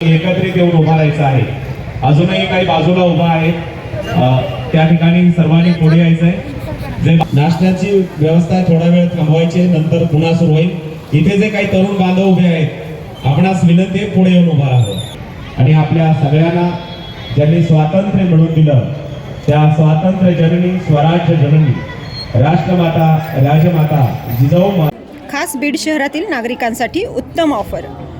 एकत्रित येऊन उभा राहायचं आहे. अजूनही काही बाजूला उभा आहे त्या ठिकाणी सर्वांनी पुढे यायचंय. जे नाश्त्याची व्यवस्था थोडा वेळ थांबवायची नंतर पुन्हा सुरू होईल. इथे जे काही तरुण बांधव उभे आहेत आपणास विनंती आहे पुढे येऊन उभा राहावं. आणि आपल्या सगळ्यांना ज्यांनी स्वातंत्र्य मिळवून दिलं त्या स्वातंत्र्य जननी स्वराज्य जननी राष्ट्रमाता राजमाता जिजाऊ खास बीड शहरातील नागरिकांसाठी उत्तम ऑफर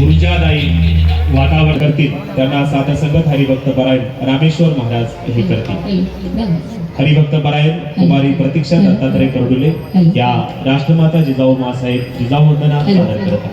ऊर्जादायी वातावरण करतील त्यांना साधा संगत हरिभक्त परायण रामेश्वर महाराज हे करतील हरिभक्त परायण कुमारी प्रतीक्षा दत्तात्रय करडुले या राष्ट्रमाता जिजाऊ मासाहेब जिजाऊ वंदना सादर करत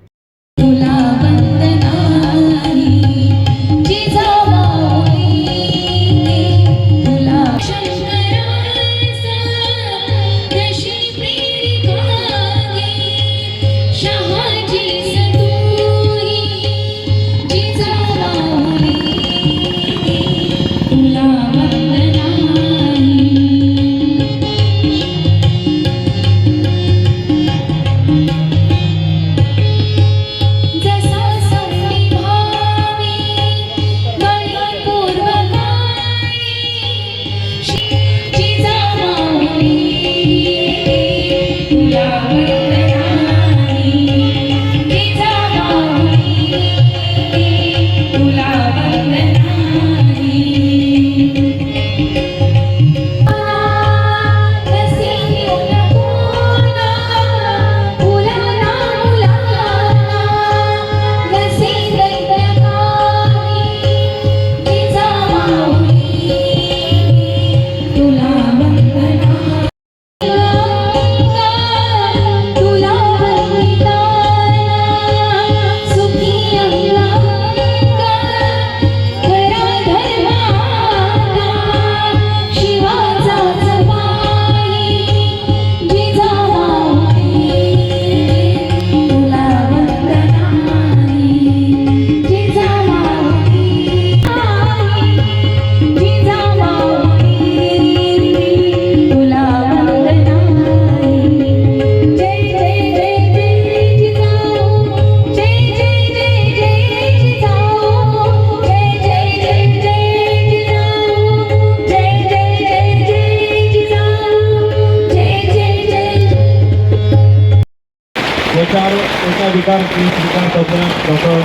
विचार एका विकार विकार तज्ञ डॉक्टर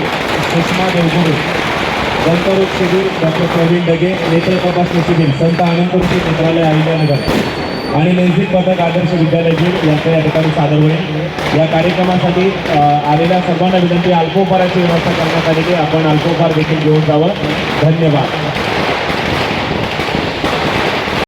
सुषमा देवगुरू दंतरोग शिबिर डॉक्टर प्रवीण डगे नेत्र तपासणी शिबिर संत अनंतरुषी मंत्रालय अहिल्यानगर आणि नैसिक पथक आदर्श विद्यालय बीड यांचं या ठिकाणी सादर होईल. या कार्यक्रमासाठी आलेल्या सर्वांना विनंती अल्पोपहाराची व्यवस्था करण्यात आलेली आपण अल्पोपहार देखील घेऊन जावं. धन्यवाद.